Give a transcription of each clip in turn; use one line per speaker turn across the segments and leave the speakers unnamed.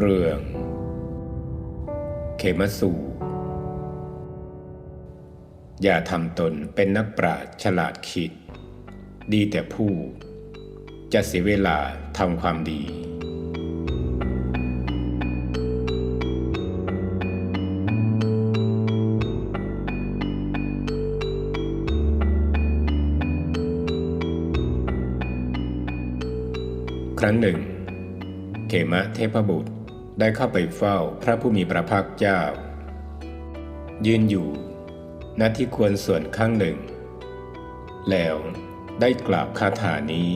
เรื่อง เขมสูอย่าทำตนเป็นนักปราชญ์ฉลาดคิด ดีแต่ผู้ จะเสียเวลาทำความดี ครั้งหนึ่ง เขมะเทพบุตร ได้เข้าไปเฝ้าพระผู้มีพระภาคเจ้า ยืนอยู่ณที่ควรส่วนข้างหนึ่ง แล้วได้กล่าวคาถานี้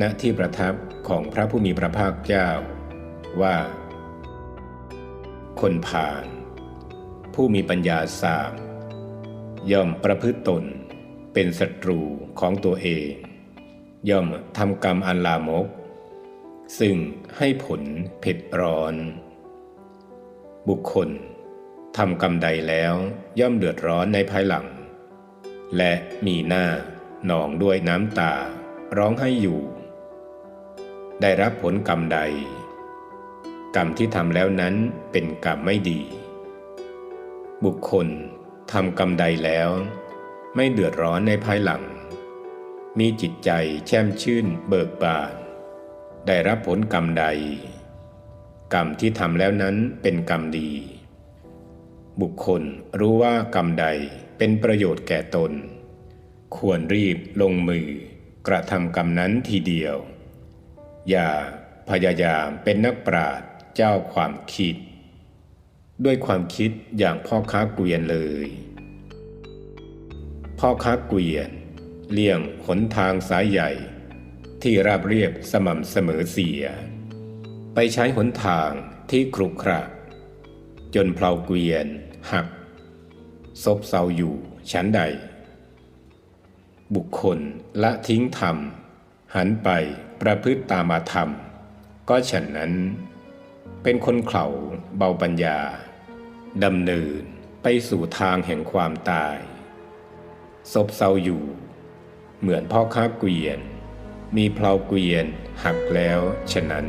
ณที่ประทับของพระผู้มีพระภาคเจ้า ว่า คนผ่าน ผู้มีปัญญาสามย่อมประพฤติตนเป็นศัตรูของตัวเอง ย่อมทำกรรมอันลามก ซึ่งให้ผลเผ็ดร้อน บุคคลทำกรรมใดแล้วย่อมเดือดร้อนในภายหลัง และมีหน้าหนองด้วยน้ำตาร้องให้อยู่ ได้รับผลกรรมใด กรรมที่ทำแล้วนั้นเป็นกรรมไม่ดี บุคคลทำกรรมใดแล้ว ไม่เดือดร้อนในภายหลัง มีจิตใจแช่มชื่นเบิกบาน ได้รับผลกรรมใด กรรมที่ทำแล้วนั้นเป็นกรรมดี บุคคลรู้ว่ากรรมใดเป็นประโยชน์แก่ตน ควรรีบลงมือ กระทำกรรมนั้นทีเดียว อย่าพยายามเป็นนักปราชญ์เจ้าความคิด ด้วยความคิดอย่างพ่อค้าเกวียนเลย พ่อค้าเกวียน เลี่ยงหนทางสายใหญ่ ที่ราบเรียบสม่ำเสมอเสีย ไปใช้หนทางที่ครุขระ จนเพลาเกวียน หัก ซบเซาอยู่ชั้นใด บุคคลละทิ้งธรรม หันไปประพฤติตามธรรม ก็ฉันนั้น เป็นคนเข่าเบาปัญญาดำเนินไปสู่ทางแห่งความตายซบเซาอยู่ เหมือนพ่อค้าเกวียน มีเพลาเกวียนหักแล้วฉะนั้น